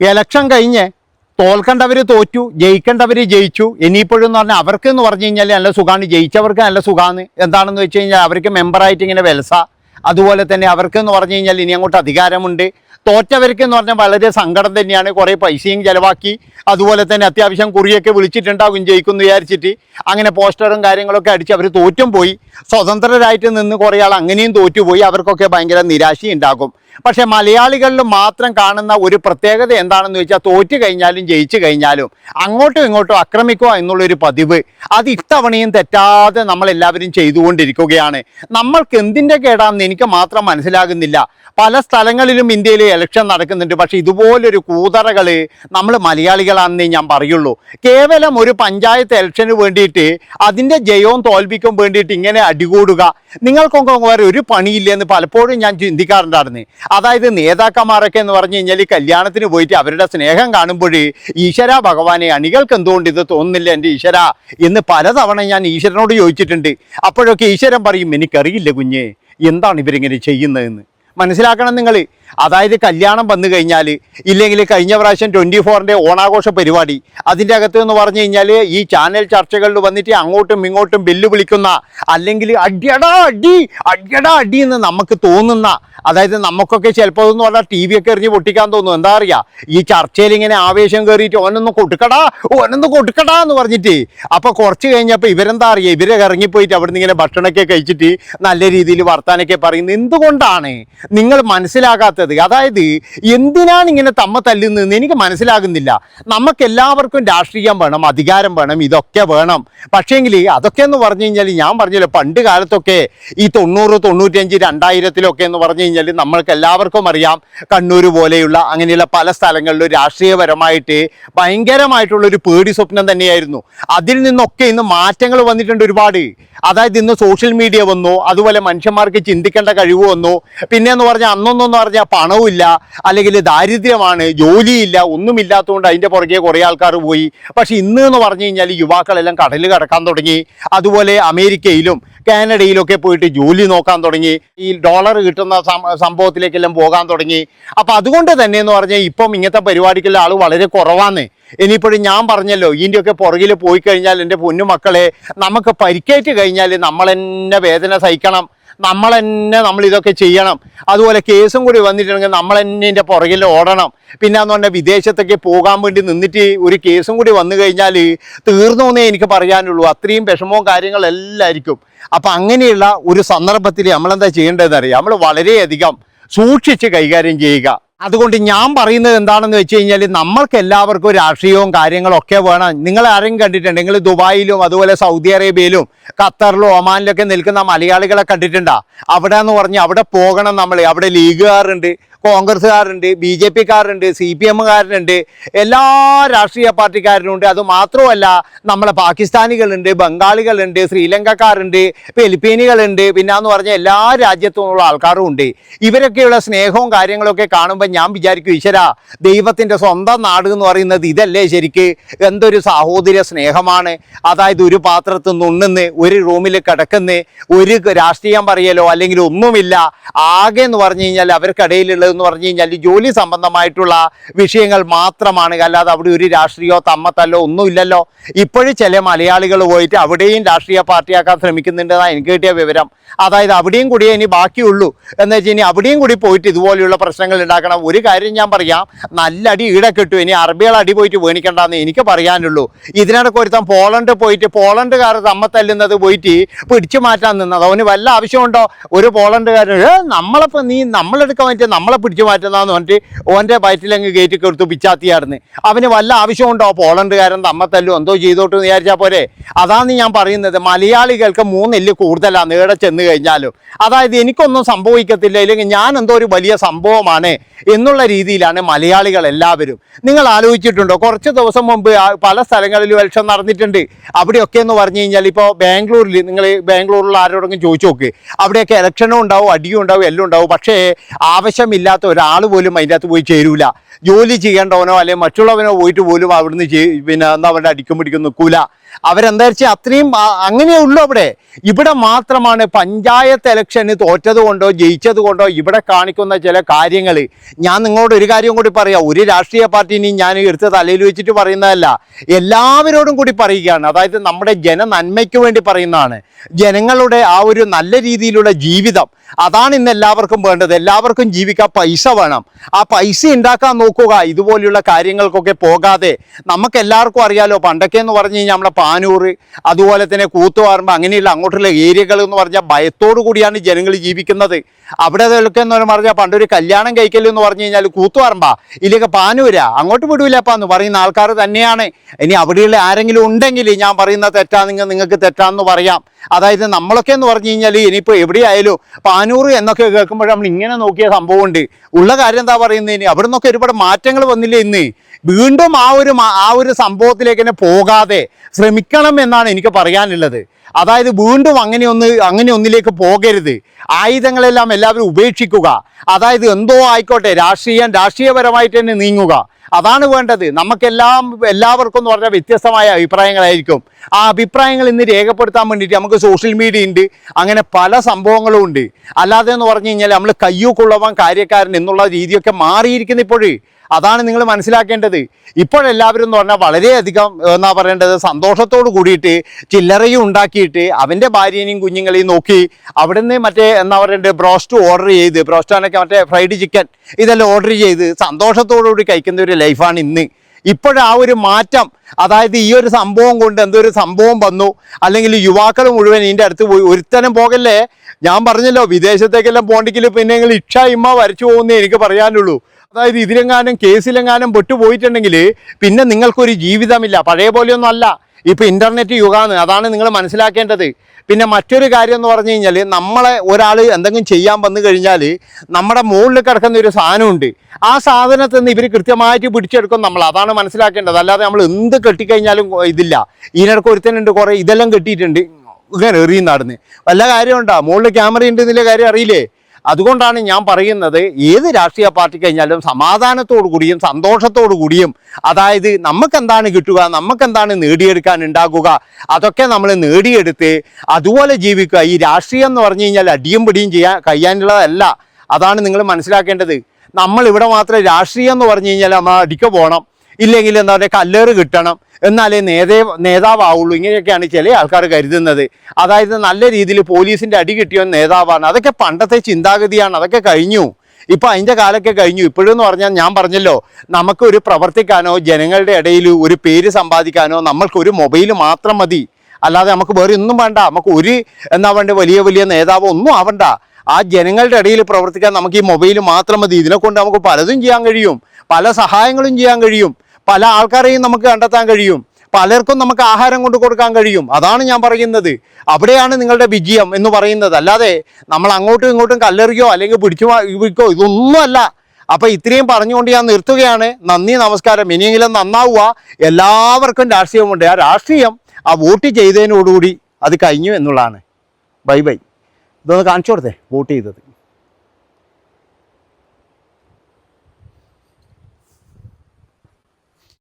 Election കഴിഞ്ഞ് തോൽക്കേണ്ടവർ തോറ്റു ജയിക്കേണ്ടവർ ജയിച്ചു. ഇനിയിപ്പോഴും എന്ന് പറഞ്ഞാൽ അവർക്ക് എന്ന് പറഞ്ഞു കഴിഞ്ഞാൽ നല്ല സുഖമാണ് ജയിച്ചവർക്ക് നല്ല സുഖമാണ് എന്താണെന്ന് വെച്ച് കഴിഞ്ഞാൽ അവർക്ക് മെമ്പറായിട്ട് ഇങ്ങനെ വെൽസ അതുപോലെ തന്നെ അവർക്ക് എന്ന് പറഞ്ഞു കഴിഞ്ഞാൽ ഇനി അങ്ങോട്ട് അധികാരമുണ്ട്. തോറ്റവർക്ക് എന്ന് പറഞ്ഞാൽ വളരെ സങ്കടം തന്നെയാണ്. കുറേ പൈസയും ചിലവാക്കി. അതുപോലെ തന്നെ അത്യാവശ്യം കുറിയൊക്കെ വിളിച്ചിട്ടുണ്ടാകും ജയിക്കുന്നു വിചാരിച്ചിട്ട്. അങ്ങനെ പോസ്റ്ററും കാര്യങ്ങളൊക്കെ അടിച്ച് അവർ തോറ്റും പോയി. സ്വതന്ത്രരായിട്ട് നിന്ന് കുറേ ആൾ അങ്ങനെയും തോറ്റുപോയി. അവർക്കൊക്കെ ഭയങ്കര നിരാശയുണ്ടാകും. പക്ഷേ മലയാളികളിൽ മാത്രം കാണുന്ന ഒരു പ്രത്യേകത എന്താണെന്ന് വെച്ചാൽ തോറ്റു കഴിഞ്ഞാലും ജയിച്ചു കഴിഞ്ഞാലും അങ്ങോട്ടും ഇങ്ങോട്ടും ആക്രമിക്കുക എന്നുള്ളൊരു പതിവ് അത് ഇത്തവണയും തെറ്റാതെ നമ്മളെല്ലാവരും ചെയ്തുകൊണ്ടിരിക്കുകയാണ്. നമ്മൾക്ക് എന്തിന്റെ കേടാണെന്ന് എനിക്ക് മാത്രം മനസ്സിലാകുന്നില്ല. പല സ്ഥലങ്ങളിലും ഇന്ത്യയിൽ ഇലക്ഷൻ നടക്കുന്നുണ്ട്. പക്ഷേ ഇതുപോലൊരു കൂതറകൾ നമ്മൾ മലയാളികളാണെന്നേ ഞാൻ പറയുള്ളൂ. കേവലം ഒരു പഞ്ചായത്ത് ഇലക്ഷന് വേണ്ടിയിട്ട് അതിന്റെ ജയവും തോൽവിക്കും വേണ്ടിയിട്ട് ഇങ്ങനെ അടികൂടുക. നിങ്ങൾക്കൊക്കെ വേറെ ഒരു പണിയില്ലെന്ന് പലപ്പോഴും ഞാൻ ചിന്തിക്കാറുണ്ടായിരുന്നു. അതായത് നേതാക്കന്മാരൊക്കെ എന്ന് പറഞ്ഞു കഴിഞ്ഞാൽ ഈ കല്യാണത്തിന് പോയിട്ട് അവരുടെ സ്നേഹം കാണുമ്പോൾ ഈശ്വര ഭഗവാനെ അണികൾക്ക് എന്തുകൊണ്ട് ഇത് തോന്നുന്നില്ല എന്റെ ഈശ്വര എന്ന് പലതവണ ഞാൻ ഈശ്വരനോട് ചോദിച്ചിട്ടുണ്ട്. അപ്പോഴൊക്കെ ഈശ്വരൻ പറയും എനിക്കറിയില്ല കുഞ്ഞ് എന്താണ് ഇവരിങ്ങനെ ചെയ്യുന്നതെന്ന്? മനസ്സിലാക്കണം നിങ്ങൾ. അതായത് കല്യാണം വന്നു കഴിഞ്ഞാൽ ഇല്ലെങ്കിൽ കഴിഞ്ഞ പ്രാവശ്യം ട്വന്റി ഫോറിന്റെ ഓണാഘോഷ പരിപാടി അതിന്റെ അകത്ത് എന്ന് പറഞ്ഞു കഴിഞ്ഞാൽ ഈ ചാനൽ ചർച്ചകളിൽ വന്നിട്ട് അങ്ങോട്ടും ഇങ്ങോട്ടും ബില്ല് വിളിക്കുന്ന അല്ലെങ്കിൽ അടിയടാ അടി അടിയടാ അടി എന്ന് നമുക്ക് തോന്നുന്ന അതായത് നമുക്കൊക്കെ ചിലപ്പോൾ എന്ന് പറഞ്ഞാൽ ടി വി ഒക്കെ എറിഞ്ഞ് പൊട്ടിക്കാൻ തോന്നും. എന്താ അറിയാ? ഈ ചർച്ചയിൽ ഇങ്ങനെ ആവേശം കയറിയിട്ട് ഓനൊന്ന് കൊടുക്കടാ ഓനൊന്ന് കൊടുക്കടാ എന്ന് പറഞ്ഞിട്ട്. അപ്പോൾ കുറച്ച് കഴിഞ്ഞപ്പോൾ ഇവരെന്താ അറിയുക ഇവരെ ഇറങ്ങിപ്പോയിട്ട് അവിടെ നിന്ന് ഇങ്ങനെ ഭക്ഷണമൊക്കെ കഴിച്ചിട്ട് നല്ല രീതിയിൽ വർത്താനൊക്കെ പറയുന്നത് എന്തുകൊണ്ടാണ്? നിങ്ങൾ മനസ്സിലാകാത്തത്. അതായത് എന്തിനാണ് ഇങ്ങനെ തമ്മ തല്ലുന്നതെന്ന് എനിക്ക് മനസ്സിലാകുന്നില്ല. നമുക്ക് എല്ലാവർക്കും രാഷ്ട്രീയം വേണം അധികാരം വേണം ഇതൊക്കെ വേണം. പക്ഷേങ്കിൽ അതൊക്കെ എന്ന് പറഞ്ഞു കഴിഞ്ഞാൽ ഞാൻ പറഞ്ഞല്ലോ പണ്ട് കാലത്തൊക്കെ ഈ തൊണ്ണൂറ് തൊണ്ണൂറ്റഞ്ച് രണ്ടായിരത്തിലൊക്കെ എന്ന് പറഞ്ഞു കഴിഞ്ഞാൽ നമ്മൾക്ക് എല്ലാവർക്കും അറിയാം കണ്ണൂർ പോലെയുള്ള അങ്ങനെയുള്ള പല സ്ഥലങ്ങളിലും രാഷ്ട്രീയപരമായിട്ട് ഭയങ്കരമായിട്ടുള്ള ഒരു പേടി സ്വപ്നം തന്നെയായിരുന്നു. അതിൽ നിന്നൊക്കെ ഇന്ന് മാറ്റങ്ങൾ വന്നിട്ടുണ്ട് ഒരുപാട്. അതായത് ഇന്ന് സോഷ്യൽ മീഡിയ വന്നു അതുപോലെ മനുഷ്യന്മാർക്ക് ചിന്തിക്കേണ്ട കഴിവ് വന്നു. പിന്നെ എന്ന് പറഞ്ഞാൽ അന്നൊന്നെന്ന് പറഞ്ഞാൽ പണവുമില്ല അല്ലെങ്കിൽ ദാരിദ്ര്യമാണ് ജോലിയില്ല ഒന്നുമില്ലാത്തതുകൊണ്ട് അതിന്റെ പുറകെ കുറേ ആൾക്കാർ പോയി. പക്ഷേ ഇന്ന് എന്ന് പറഞ്ഞു കഴിഞ്ഞാൽ യുവാക്കളെല്ലാം കടലിൽ കിടക്കാൻ തുടങ്ങി. അതുപോലെ അമേരിക്കയിലും കാനഡയിലൊക്കെ പോയിട്ട് ജോലി നോക്കാൻ തുടങ്ങി. ഈ ഡോളർ കിട്ടുന്ന സംഭവത്തിലേക്കെല്ലാം പോകാൻ തുടങ്ങി. അപ്പം അതുകൊണ്ട് തന്നെ എന്ന് പറഞ്ഞാൽ ഇപ്പം ഇങ്ങനത്തെ പരിപാടിക്കുള്ള ആൾ വളരെ കുറവാണ് ഇനിയിപ്പോഴും ഞാൻ പറഞ്ഞല്ലോ ഇതിന്റെയൊക്കെ പുറകിൽ പോയി കഴിഞ്ഞാൽ എന്റെ പൊന്നുമക്കളെ നമുക്ക് പരിക്കേറ്റ് കഴിഞ്ഞാൽ നമ്മൾ തന്നെ വേദന സഹിക്കണം. നമ്മൾ തന്നെ നമ്മൾ ഇതൊക്കെ ചെയ്യണം. അതുപോലെ കേസും കൂടി വന്നിട്ടുണ്ടെങ്കിൽ നമ്മൾ തന്നെ ഇതിന്റെ പുറകിൽ ഓടണം. പിന്നെ എന്ന് പറഞ്ഞാൽ വിദേശത്തേക്ക് പോകാൻ വേണ്ടി നിന്നിട്ട് ഒരു കേസും കൂടി വന്നു കഴിഞ്ഞാൽ തീർന്നു എന്നേ എനിക്ക് പറയാനുള്ളൂ. അത്രയും വിഷമവും കാര്യങ്ങളെല്ലായിരിക്കും അപ്പം അങ്ങനെയുള്ള ഒരു സന്ദർഭത്തിൽ നമ്മളെന്താ ചെയ്യേണ്ടതെന്ന് അറിയാം നമ്മൾ വളരെയധികം സൂക്ഷിച്ച് കൈകാര്യം ചെയ്യുക. അതുകൊണ്ട് ഞാൻ പറയുന്നത് എന്താണെന്ന് വെച്ച് കഴിഞ്ഞാൽ നമ്മൾക്ക് എല്ലാവർക്കും രാഷ്ട്രീയവും കാര്യങ്ങളും ഒക്കെ വേണം. നിങ്ങൾ ആരെയും കണ്ടിട്ടുണ്ട് നിങ്ങൾ ദുബായിലും അതുപോലെ സൗദി അറേബ്യയിലും ഖത്തറിലും ഒമാനിലൊക്കെ നിൽക്കുന്ന മലയാളികളെ കണ്ടിട്ടുണ്ടാ? അവിടെ എന്ന് പറഞ്ഞാൽ അവിടെ പോകണം നമ്മൾ അവിടെ ലീഗുകാരുണ്ട്. കോൺഗ്രസ്സുകാരുണ്ട് ബി ജെ പിക്കാരുണ്ട് സി പി എമ്മുകാരനുണ്ട് എല്ലാ രാഷ്ട്രീയ പാർട്ടിക്കാരനുണ്ട് അത് മാത്രമല്ല നമ്മളെ പാകിസ്ഥാനികളുണ്ട് ബംഗാളികളുണ്ട് ശ്രീലങ്കക്കാരുണ്ട് ഫിലിപ്പീനുകളുണ്ട് പിന്നെ എന്ന് പറഞ്ഞ എല്ലാ രാജ്യത്തുനിന്നുള്ള ആൾക്കാരും ഉണ്ട്. ഇവരൊക്കെയുള്ള സ്നേഹവും കാര്യങ്ങളൊക്കെ കാണുമ്പോൾ ഞാൻ വിചാരിക്കും ഈശ്വര ദൈവത്തിന്റെ സ്വന്തം നാട് എന്ന് പറയുന്നത് ഇതല്ലേ ശരിക്ക്? എന്തൊരു സാഹോദര്യ സ്നേഹമാണ്. അതായത് ഒരു പാത്രത്തിൽ നിന്നുണ്ണുന്ന് ഒരു റൂമിൽ കിടക്കുന്ന ഒരു രാഷ്ട്രീയം പറയലോ അല്ലെങ്കിൽ ഒന്നുമില്ല. ആകെ എന്ന് പറഞ്ഞു കഴിഞ്ഞാൽ അവർക്കിടയിലുള്ളതെന്ന് പറഞ്ഞു കഴിഞ്ഞാൽ ജോലി സംബന്ധമായിട്ടുള്ള വിഷയങ്ങൾ മാത്രമാണ്. അല്ലാതെ അവിടെ ഒരു രാഷ്ട്രീയോ തമ്മത്തല്ലോ ഒന്നുമില്ലല്ലോ ഇപ്പോഴും ചില മലയാളികൾ പോയിട്ട് അവിടെയും രാഷ്ട്രീയ പാർട്ടിയാക്കാൻ ശ്രമിക്കുന്നുണ്ടെന്നാണ് എനിക്ക് കിട്ടിയ വിവരം. അതായത് അവിടെയും കൂടിയേ ഇനി ബാക്കിയുള്ളൂ. എന്ന് വെച്ച് ഇനി അവിടെയും കൂടി പോയിട്ട് ഇതുപോലെയുള്ള പ്രശ്നങ്ങൾ ഉണ്ടാക്കണം. ഒരു കാര്യം ഞാൻ പറയാം. നല്ല അടി ഈടെ കിട്ടും. ഇനി അറബികൾ അടി പോയിട്ട് വേണിക്കണ്ടെന്ന് എനിക്ക് പറയാനുള്ളൂ. ഇതിനിടയ്ക്ക് ഒരുത്തം പോളണ്ട് പോയിട്ട് പോളണ്ടുകാർ തമ്മ തല്ലുന്നത് പോയിട്ട് പിടിച്ചു മാറ്റാൻ നിന്നത്. അവന് വല്ല ആവശ്യമുണ്ടോ? ഒരു പോളണ്ടുകാരൻ നമ്മളെ നീ നമ്മളെടുക്കാൻ പറ്റിയ നമ്മളെ പിടിച്ചു മാറ്റുന്നതെന്ന് പറഞ്ഞിട്ട് ഓന്റെ വയറ്റിലങ്ങ് കയറ്റി കൊടുത്തു പിച്ചാത്തിയായിരുന്നു അവന് വല്ല ആവശ്യമുണ്ടോ പോളണ്ടുകാരൻ തമ്മ തല്ലും. എന്തോ ചെയ്തോട്ട് വിചാരിച്ചാൽ പോരെ. അതാണ് ഞാൻ പറയുന്നത്. മലയാളികൾക്ക് മൂന്നെല്ല് കൂടുതലാണ് ഇവിടെ ചെന്ന് കഴിഞ്ഞാലും. അതായത് എനിക്കൊന്നും സംഭവിക്കത്തില്ല. ഇല്ലെങ്കിൽ ഞാൻ എന്തോ ഒരു വലിയ സംഭവമാണ് എന്നുള്ള രീതിയിലാണ് മലയാളികൾ എല്ലാവരും. നിങ്ങൾ ആലോചിച്ചിട്ടുണ്ടോ? കുറച്ച് ദിവസം മുമ്പ് പല സ്ഥലങ്ങളിലും ഇലക്ഷൻ നടന്നിട്ടുണ്ട്. അവിടെയൊക്കെ എന്ന് പറഞ്ഞു കഴിഞ്ഞാൽ ഇപ്പോൾ ബാംഗ്ലൂരിൽ നിങ്ങൾ ബാംഗ്ലൂരിലുള്ള ആരോടെങ്കിലും ചോദിച്ചു നോക്ക്. അവിടെയൊക്കെ ഇലക്ഷനും ഉണ്ടാവും അടിയും ഉണ്ടാവും എല്ലാം ഉണ്ടാവും. പക്ഷേ ആവശ്യമില്ല ഇല്ലാത്ത ഒരാൾ പോലും അതിന്റെ അകത്ത് പോയി ചേരൂല. ജോലി ചെയ്യേണ്ടവനോ അല്ലെങ്കിൽ മറ്റുള്ളവനോ പോയിട്ട് പോലും അവിടുന്ന് പിന്നെ എന്താ അവരുടെ അടിക്കും പിടിക്കും നിൽക്കൂല. അവരെന്താ വെച്ചാൽ അത്രയും അങ്ങനെയേ ഉള്ളൂ അവിടെ. ഇവിടെ മാത്രമാണ് പഞ്ചായത്ത് ഇലക്ഷന് തോറ്റത് കൊണ്ടോ ജയിച്ചത് കൊണ്ടോ ഇവിടെ കാണിക്കുന്ന ചില കാര്യങ്ങൾ ഞാൻ നിങ്ങളോട് ഒരു കാര്യം കൂടി പറയാം. ഒരു രാഷ്ട്രീയ പാർട്ടി പാർട്ടിനെയും ഞാൻ എടുത്ത് തലയിൽ വെച്ചിട്ട് പറയുന്നതല്ല. എല്ലാവരോടും കൂടി പറയുകയാണ്. അതായത് നമ്മുടെ ജന നന്മയ്ക്ക് വേണ്ടി പറയുന്നതാണ്. ജനങ്ങളുടെ ആ ഒരു നല്ല രീതിയിലുള്ള ജീവിതം അതാണ് ഇന്ന് എല്ലാവർക്കും വേണ്ടത്. എല്ലാവർക്കും ജീവിക്കാൻ പൈസ വേണം. ആ പൈസ ഉണ്ടാക്കാൻ നോക്കുക. ഇതുപോലെയുള്ള കാര്യങ്ങൾക്കൊക്കെ പോകാതെ നമുക്ക് എല്ലാവർക്കും അറിയാലോ. പണ്ടൊക്കെ എന്ന് പറഞ്ഞു കഴിഞ്ഞാൽ നമ്മളെ പാനൂർ അതുപോലെ തന്നെ കൂത്തുപാറമ്പ് അങ്ങനെയുള്ള അങ്ങോട്ടുള്ള ഏരിയകൾ എന്ന് പറഞ്ഞാൽ ഭയത്തോടു കൂടിയാണ് ജനങ്ങൾ ജീവിക്കുന്നത്. അവിടെ എന്ന് പറഞ്ഞാൽ പണ്ടൊരു കല്യാണം കഴിക്കൽ എന്ന് പറഞ്ഞു കഴിഞ്ഞാൽ കൂത്തുപറമ്പ ഇല്ലെങ്കിൽ പാനൂര. അങ്ങോട്ട് വിടൂലപ്പാ എന്ന് പറയുന്ന ആൾക്കാർ തന്നെയാണ്. ഇനി അവിടെയുള്ള ആരെങ്കിലും ഉണ്ടെങ്കിൽ ഞാൻ പറയുന്ന തെറ്റാണെങ്കിൽ നിങ്ങൾക്ക് തെറ്റാന്ന് പറയാം. അതായത് നമ്മളൊക്കെ എന്ന് പറഞ്ഞു കഴിഞ്ഞാൽ ഇനിയിപ്പോൾ എവിടെയായാലും പാനൂർ എന്നൊക്കെ കേൾക്കുമ്പോൾ നമ്മൾ ഇങ്ങനെ നോക്കിയ സംഭവമുണ്ട്. ഉള്ള കാര്യം എന്താ പറയുന്നത് ഇനി? അവിടെ നിന്നൊക്കെ ഒരുപാട് മാറ്റങ്ങൾ വന്നില്ലേ ഇന്ന്? വീണ്ടും ആ ഒരു ആ ഒരു സംഭവത്തിലേക്ക് തന്നെ പോകാതെ ശ്രമിക്കണം എന്നാണ് എനിക്ക് പറയാനുള്ളത്. അതായത് വീണ്ടും അങ്ങനെ ഒന്ന് അങ്ങനെ ഒന്നിലേക്ക് പോകരുത്. ആയുധങ്ങളെല്ലാം എല്ലാവരും ഉപേക്ഷിക്കുക. അതായത് എന്തോ ആയിക്കോട്ടെ രാഷ്ട്രീയം രാഷ്ട്രീയപരമായിട്ട് തന്നെ നീങ്ങുക. അതാണ് വേണ്ടത്. നമുക്കെല്ലാം എല്ലാവർക്കും എന്ന് പറഞ്ഞാൽ വ്യത്യസ്തമായ അഭിപ്രായങ്ങളായിരിക്കും. ആ അഭിപ്രായങ്ങൾ ഇന്ന് രേഖപ്പെടുത്താൻ വേണ്ടിയിട്ട് നമുക്ക് സോഷ്യൽ മീഡിയ ഉണ്ട്. അങ്ങനെ പല സംഭവങ്ങളും ഉണ്ട്. അല്ലാതെ എന്ന് പറഞ്ഞു കഴിഞ്ഞാൽ നമ്മൾ കയ്യൂക്കുള്ളവൻ കാര്യക്കാരൻ എന്നുള്ള രീതിയൊക്കെ മാറിയിരിക്കുന്ന ഇപ്പോഴേ. അതാണ് നിങ്ങൾ മനസ്സിലാക്കേണ്ടത്. ഇപ്പോഴെല്ലാവരും എന്ന് പറഞ്ഞാൽ വളരെയധികം എന്നാ പറയേണ്ടത് സന്തോഷത്തോട് കൂടിയിട്ട് ചില്ലറയും ഉണ്ടാക്കിയിട്ട് അവന്റെ ഭാര്യനെയും കുഞ്ഞുങ്ങളെയും നോക്കി അവിടുന്ന് മറ്റേ എന്താ പറയേണ്ടത് ബ്രോസ്റ്റ് ഓർഡർ ചെയ്ത് ബ്രോസ്റ്റാനൊക്കെ മറ്റേ ഫ്രൈഡ് ചിക്കൻ ഇതെല്ലാം ഓർഡർ ചെയ്ത് സന്തോഷത്തോടു കൂടി കഴിക്കുന്ന ഒരു ലൈഫാണ് ഇന്ന്. ഇപ്പോഴാ ഒരു മാറ്റം. അതായത് ഈ ഒരു സംഭവം കൊണ്ട് എന്തൊരു സംഭവം വന്നു. അല്ലെങ്കിൽ യുവാക്കൾ മുഴുവൻ ഇതിന്റെ അടുത്ത് പോയി. ഒരുത്തനം പോകല്ലേ? ഞാൻ പറഞ്ഞല്ലോ വിദേശത്തേക്കെല്ലാം പോകണ്ടെങ്കിൽ പിന്നെ നിങ്ങൾ ഇക്ഷ ഇമ്മ വരച്ചു പോകുന്നേ എനിക്ക് പറയാനുള്ളൂ. അതായത് ഇതിലെങ്ങാനും കേസിലെങ്ങാനും പൊട്ടുപോയിട്ടുണ്ടെങ്കിൽ പിന്നെ നിങ്ങൾക്കൊരു ജീവിതമില്ല. പഴയ പോലെയൊന്നും അല്ല. ഇപ്പൊ ഇന്റർനെറ്റ് യുഗമാണ് അതാണ് നിങ്ങൾ മനസ്സിലാക്കേണ്ടത്. പിന്നെ മറ്റൊരു കാര്യം എന്ന് പറഞ്ഞു കഴിഞ്ഞാൽ നമ്മളെ ഒരാൾ എന്തെങ്കിലും ചെയ്യാൻ വന്നു കഴിഞ്ഞാൽ നമ്മുടെ മുകളിൽ കിടക്കുന്ന ഒരു സാധനമുണ്ട്. ആ സാധനത്തിൽ നിന്ന് ഇവർ കൃത്യമായിട്ട് പിടിച്ചെടുക്കും നമ്മൾ. അതാണ് മനസ്സിലാക്കേണ്ടത്. അല്ലാതെ നമ്മൾ എന്ത് കെട്ടിക്കഴിഞ്ഞാലും ഇതില്ല. ഇതിനിടയ്ക്ക് ഒരുത്തനുണ്ട് കുറേ. ഇതെല്ലാം കെട്ടിയിട്ടുണ്ട്. ഇങ്ങനെ എറിയും നടന്ന് വല്ല കാര്യമുണ്ടോ? മുകളിൽ ക്യാമറ ഉണ്ട് എന്നുള്ള കാര്യം അറിയില്ലേ? അതുകൊണ്ടാണ് ഞാൻ പറയുന്നത് ഏത് രാഷ്ട്രീയ പാർട്ടി കഴിഞ്ഞാലും സമാധാനത്തോടു കൂടിയും സന്തോഷത്തോടു കൂടിയും അതായത് നമുക്ക് എന്താണ് കിട്ടുക നമുക്കെന്താണ് നേടിയെടുക്കാൻ ഉണ്ടാകുക അതൊക്കെ നമ്മൾ നേടിയെടുത്ത് അതുപോലെ ജീവിക്കുക. ഈ രാഷ്ട്രീയം എന്ന് പറഞ്ഞു കഴിഞ്ഞാൽ അടിയും പിടിയും ചെയ്യാൻ കഴിയാനുള്ളതല്ല. അതാണ് നിങ്ങൾ മനസ്സിലാക്കേണ്ടത്. നമ്മൾ ഇവിടെ മാത്രം രാഷ്ട്രീയം എന്ന് പറഞ്ഞു കഴിഞ്ഞാൽ നമ്മൾ അടിക്ക പോകണം ഇല്ലെങ്കിൽ എന്താ പറയുക കല്ലേറ് കിട്ടണം. എന്നാലേ നേതേ നേതാവാവുള്ളൂ. ഇങ്ങനെയൊക്കെയാണ് ചില ആൾക്കാർ കരുതുന്നത്. അതായത് നല്ല രീതിയിൽ പോലീസിന്റെ അടി കിട്ടിയ നേതാവാണ്. അതൊക്കെ പണ്ടത്തെ ചിന്താഗതിയാണ്. അതൊക്കെ കഴിഞ്ഞു. ഇപ്പം അതിന്റെ കാലമൊക്കെ കഴിഞ്ഞു. ഇപ്പോഴെന്ന് പറഞ്ഞാൽ ഞാൻ പറഞ്ഞല്ലോ നമുക്ക് ഒരു പ്രവർത്തിക്കാനോ ജനങ്ങളുടെ ഇടയിൽ ഒരു പേര് സമ്പാദിക്കാനോ നമ്മൾക്ക് ഒരു മൊബൈൽ മാത്രം മതി. അല്ലാതെ നമുക്ക് വേറെ ഒന്നും വേണ്ട. നമുക്ക് ഒരു എന്താ വേണ്ട വലിയ വലിയ നേതാവ് ഒന്നും ആവണ്ട. ആ ജനങ്ങളുടെ ഇടയിൽ പ്രവർത്തിക്കാൻ നമുക്ക് ഈ മൊബൈൽ മാത്രം മതി. ഇതിനെ കൊണ്ട് നമുക്ക് പലതും ചെയ്യാൻ കഴിയും. പല സഹായങ്ങളും ചെയ്യാൻ കഴിയും. പല ആൾക്കാരെയും നമുക്ക് കണ്ടെത്താൻ കഴിയും. പലർക്കും നമുക്ക് ആഹാരം കൊണ്ട് കൊടുക്കാൻ കഴിയും. അതാണ് ഞാൻ പറയുന്നത്. അവിടെയാണ് നിങ്ങളുടെ വിജയം എന്ന് പറയുന്നത്. അല്ലാതെ നമ്മൾ അങ്ങോട്ടും ഇങ്ങോട്ടും കല്ലെറിയോ അല്ലെങ്കിൽ പിടിച്ചു വിൽക്കോ ഇതൊന്നുമല്ല. അപ്പൊ ഇത്രയും പറഞ്ഞുകൊണ്ട് ഞാൻ നിർത്തുകയാണ്. നന്ദി നമസ്കാരം. ഇനിയെങ്കിലും നന്നാവുക. എല്ലാവർക്കും രാഷ്ട്രീയമുണ്ട്. ആ രാഷ്ട്രീയം ആ വോട്ട് ചെയ്തതിനോടുകൂടി അത് കഴിഞ്ഞു എന്നുള്ളതാണ്. Bye bye. ഇതൊന്ന് കാണിച്ചു കൊടുത്തേ വോട്ട് ചെയ്തത്.